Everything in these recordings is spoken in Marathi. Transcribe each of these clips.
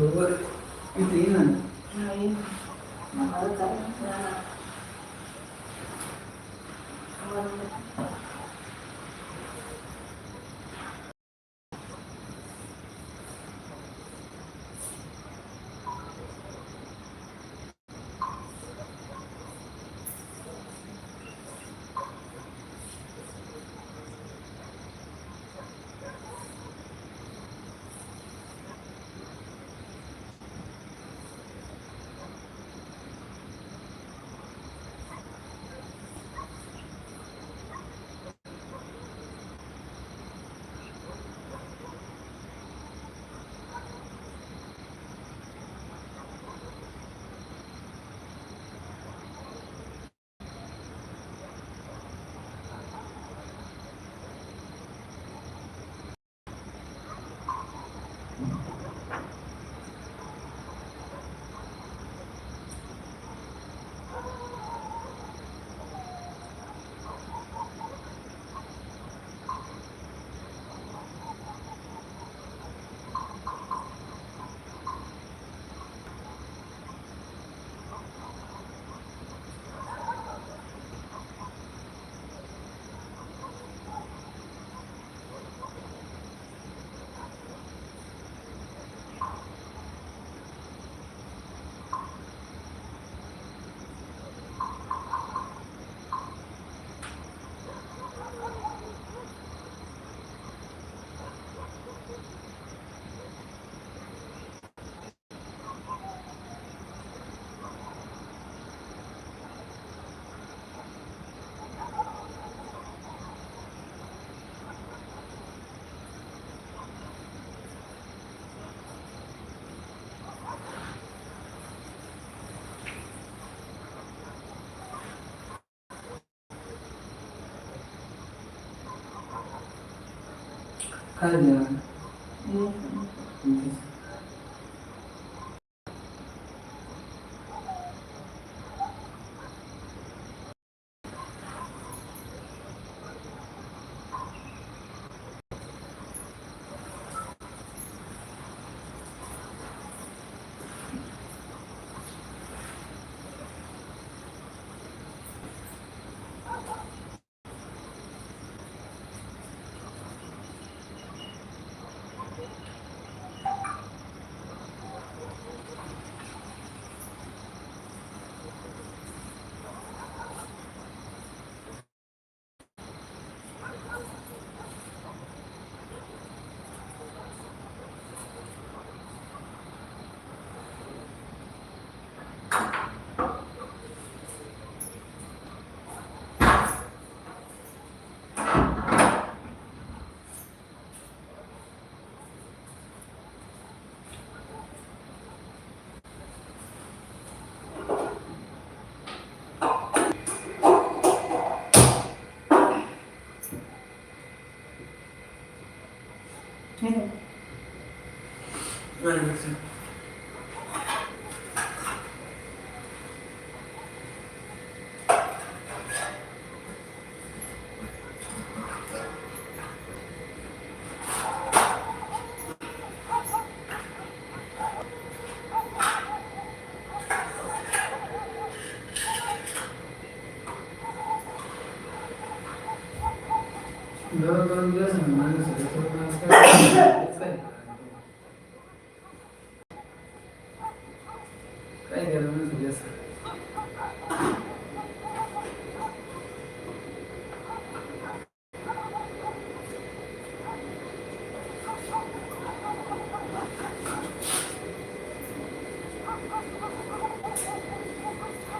Itu nah, ini, nah, ini. mahal इथे ये ना नाही मला काय काय जेवण दोन दोन दिवस आहे माणूस आहे, त्याच्यामुळे आज काय- काय काय केलं म्हणून तुझ्या असं?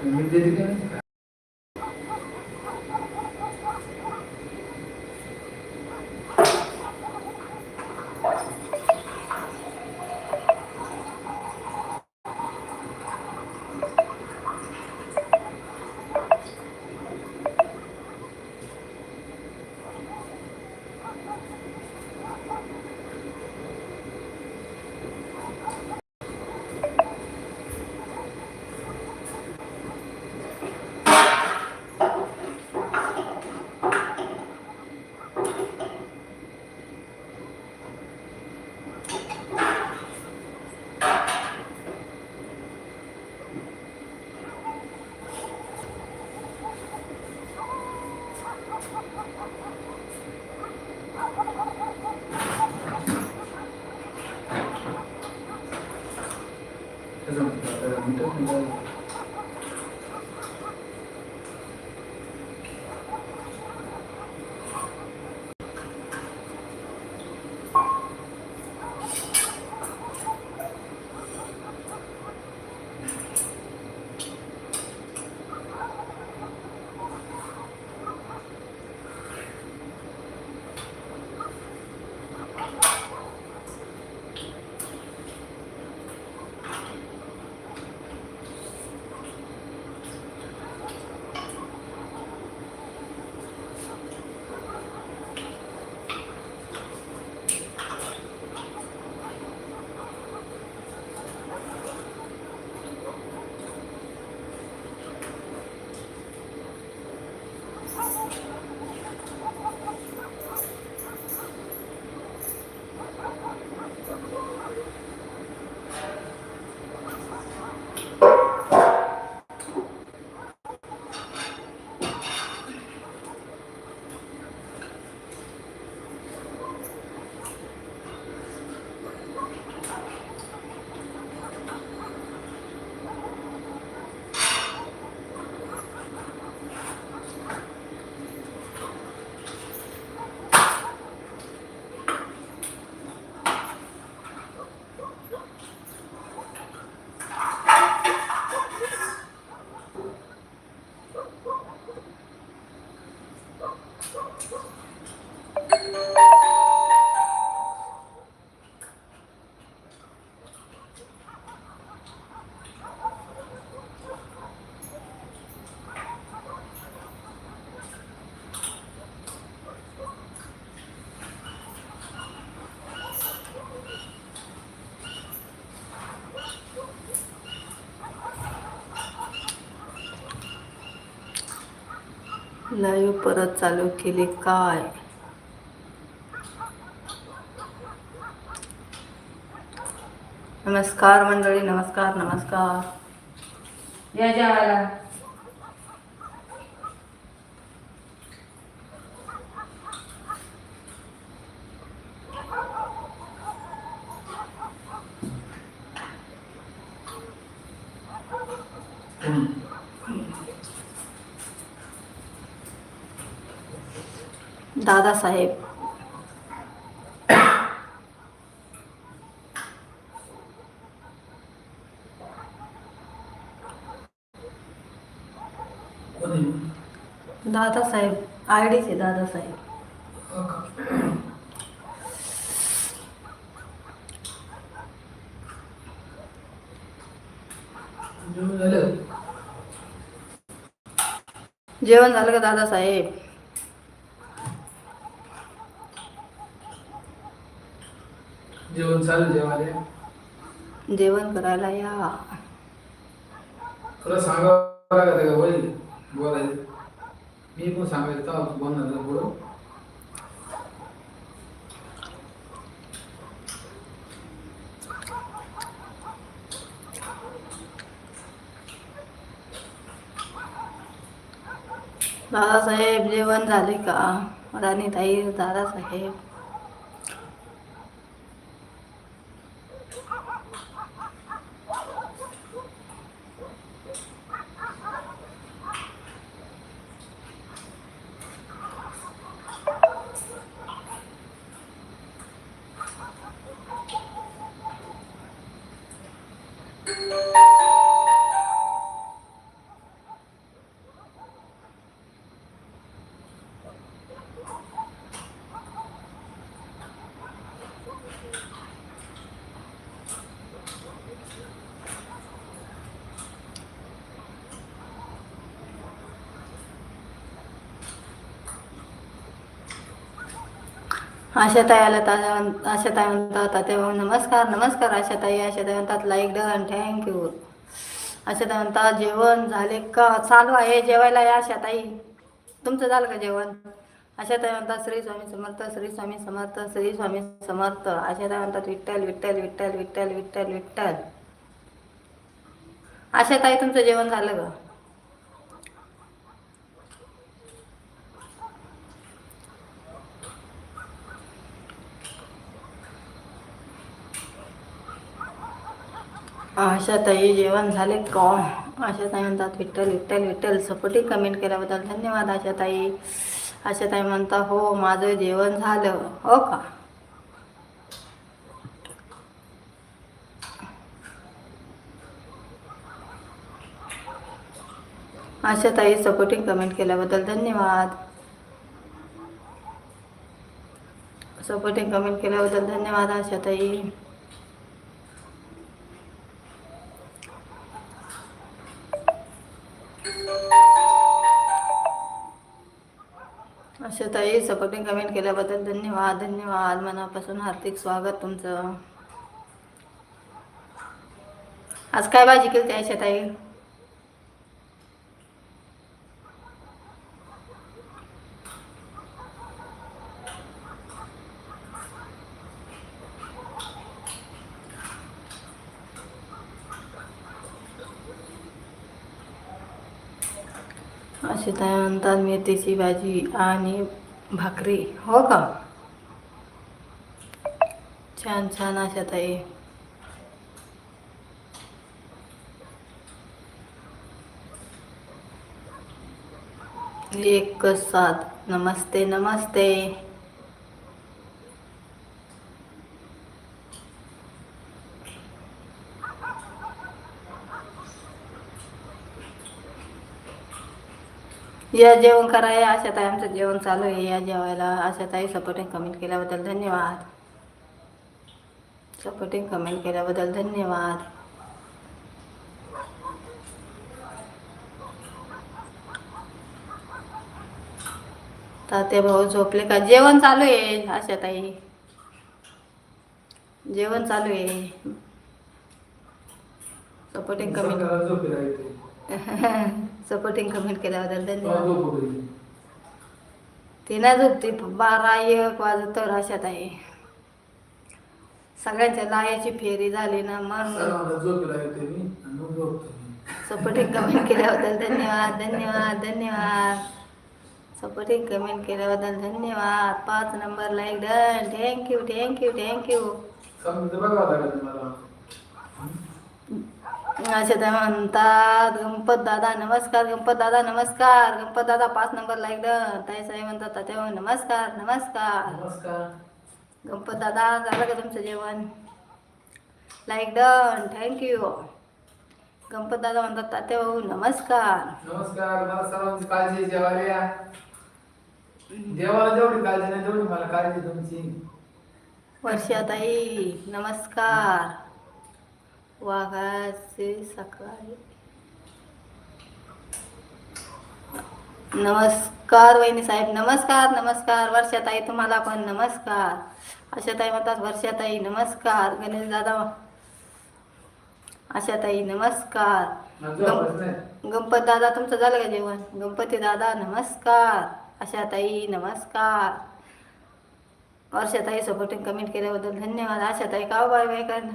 मी देते लाईव्ह परत चालू केली काय? नमस्कार मंडळी नमस्कार नमस्कार. या जेवायला. बाळासाहेब दादासाहेब आय डीचे दादासाहेब जेवण झालं का दादासाहेब? जेवण चालू जेवायला? जेवण करायला या. तुला सांगावं लागत का वडील बोलायचं. मी पण सांगायचं तेव्हा तू पुढं. दादासाहेब जेवण झाले का? राणीताई दादासाहेब. आशाताई आल्या तर आशाताई म्हणतात तेव्हा नमस्कार नमस्कार आशाताई आशाताई म्हणतात लाईक डन थँक्यू आशाताई म्हणतात जेवण झाले का? चालू आहे जेवायला या आशाताई. तुमचं झालं का जेवण? आशाताई म्हणतात श्री स्वामी समर्थ श्री स्वामी समर्थ श्री स्वामी समर्थ. आशाताई म्हणतात विठ्ठल विठ्ठल विठ्ठल विठ्ठल विठ्ठल विठ्ठल. आशाताई तुमचं जेवण झालं का? आशाताई जेवण झाले का? आशाताई म्हणतात विठ्ठल विठ्ठल विठ्ठल. सपोर्टिंग कमेंट केल्याबद्दल धन्यवाद आशाताई आशाताई म्हणता हो माझं जेवण झालं. हो का? आशाताई सपोर्टिंग कमेंट केल्याबद्दल धन्यवाद. सपोर्टिंग कमेंट केल्याबद्दल धन्यवाद आशाताई ताई सपोर्टिंग कमेंट केल्याबद्दल धन्यवाद धन्यवाद. मनापासून हार्दिक स्वागत तुमचं. आज काय भाजी केली आशाताई अशी ताई म्हणतात मेथीची भाजी आणि भाकरी हो का? छान छान अशा ताई. एक साथ. नमस्ते नमस्ते. या जेवण कराय अशा ताई आमचं जेवण चालू आहे. या जेवायला अशा ताई सपोर्टिंग कमेंट केल्याबद्दल धन्यवाद. सपोर्टिंग कमेंट केल्याबद्दल धन्यवाद. ताते भाऊ झोपले का? जेवण चालू आहे अशा ताई. जेवण चालू आहे. सपोर्टिंग कमेंट सपोर्टिंग कमेंट केल्याबद्दल धन्यवाद. झोप होईल. ती नाही झोपते बारा एक वाजत तर अशात आहे. सगळ्यांच्या लायाची फेरी झाली ना मग. सपोर्टिंग कमेंट केल्याबद्दल धन्यवाद धन्यवाद धन्यवाद. सपोर्टिंग कमेंट केल्याबद्दल धन्यवाद. पाच number like done thank you thank you thank you ते म्हणतात गणपत दादा नमस्कार गणपत दादा नमस्कार गणपत दादा पाच नंबर लाईक डन ताई साहेब म्हणतात तात्या नमस्कार नमस्कार. नमस्कार. गणपत दादा झालं का तुमचं जेवण? लाईक डन थँक्यू गणपत दादा म्हणतात तात्या भाऊ नमस्कार. नमस्कार. मला सर्वांची काळजी आहे, जेवायला या. देवाला जेवढी काळजी नाही तेवढी मला काळजी तुमची. वर्षाताई नमस्कार. वाघाचे सकाळी. नमस्कार वहिनी साहेब नमस्कार नमस्कार. वर्षाताई तुम्हाला पण नमस्कार. आशाताई म्हणतात वर्षाताई नमस्कार. गणेश दादा आशाताई नमस्कार. गणपत दादा तुमचं झालं का जेवण? गणपती दादा नमस्कार. आशाताई नमस्कार. वर्षाताई सपोर्टिंग कमेंट केल्याबद्दल धन्यवाद. आशाताई का बाय बाय कर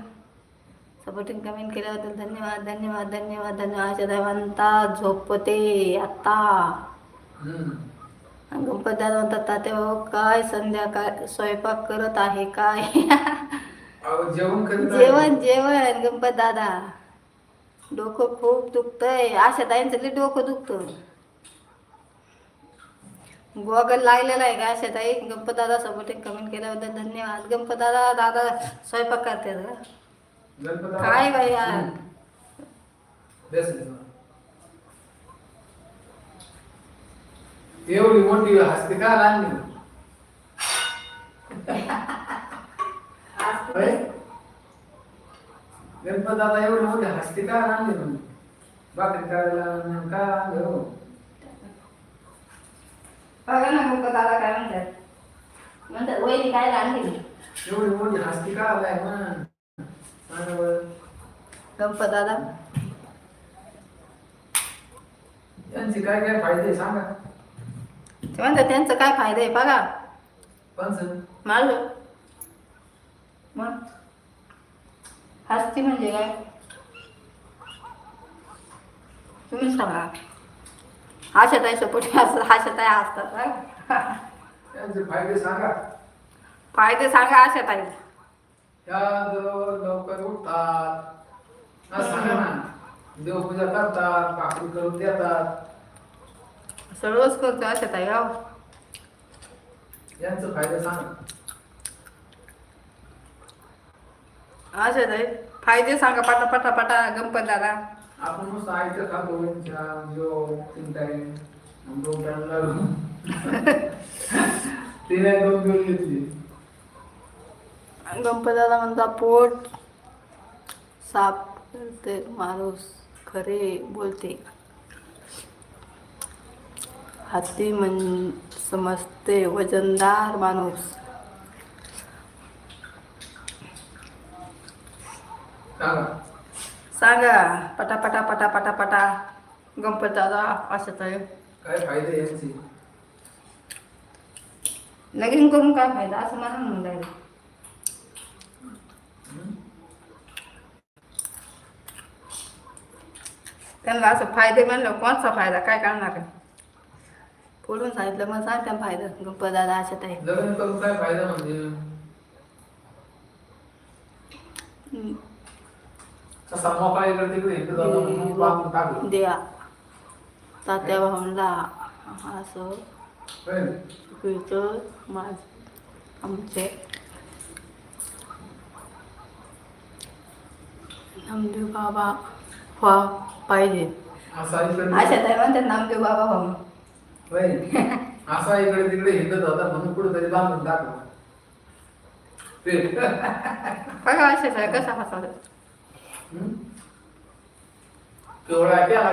सपोर्टिंग कमेंट केल्याबद्दल धन्यवाद धन्यवाद धन्यवाद धन्यवाद. म्हणतात झोपते आता हम्म. आणि गणपत दादा म्हणतात तात्या भाऊ काय संध्याकाळ स्वयंपाक करत आहे काय? जेवण. जेवण गणपत दादा. डोकं खूप दुखतंय. आशा ताईंचं डोकं दुखतं. गॉगल लागलेला आहे का आशा ताई? गणपत दादा सपोर्टिंग कमेंट केल्याबद्दल धन्यवाद. गणपत दादा दादा स्वयंपाक करते का काय बाई यार हम्म. बेस आहे. एवढी मोठी हसते का आणली होय? गणपत दादा एवढी मोठी हसते का आणली म्हणून बाकी करायला आणि काय आणलं हो बघा ना गणपत दादा काय म्हणतात म्हणतात वहिनी काय आणली एवढी मोठी हसते का आलाय म्हण सांगा बरं. गणपत दादा. यांचे काय काय फायदे सांगा. ते म्हणतात त्यांचं काय फायदा आहे बघा. पण माझं मग? हसती म्हणजे काय? तुम्ही सांगा. आशात आहे सपोर्ट आशात आहे हसतात का त्यांचे फायदे सांगा. फायदे सांगा आशात आहे त्या जवळ लवकर उठतात. सांगा ना. देवपूजा करतात भाकरी करून देतात. सर्वच करतो अशा ताई गाव यांचं फायदा सांगा. अशा ताई फायदे सांगा पटा पटा पटा गणपत दादा. आपण मस्त आईचं खातो जो तीन दोन लागून तिने दोन दोन घेतली. गणपत दादा म्हणता पोट साफ करते माणूस खरे बोलते. हाती म्हण समजते वजनदार माणूस. सांगा. पटा पटा पटा पटा पटा गणपत दादा असं ताई काय फायदे यांचे? लगीन करून काय फायदा? असं मला म्हणून राहिले. त्यांना असं फायदे म्हणलं कोणचा फायदा काय करणार आहे पुढून सांगितलं मग सांग त्या फायदा गणपत दादा अशा ताई लग्न करून काय फायदा म्हणजे हम्म. कसा मोकळा इकडे तिकडे इकडे जातो म्हणून बांधून टाकलं द्या तात्या भाऊंला असं कळलं? इकडचं माझ आमचे नामदेव बाबा व्हा पाहिजे. असा इकडे अशा ताई म्हणतात नामदेव बाबा होय. असा इकडे तिकडे हिंडत होता म्हणून कुठेतरी बांधून टाकलं. बघा ताई कसा हसा केवढा केला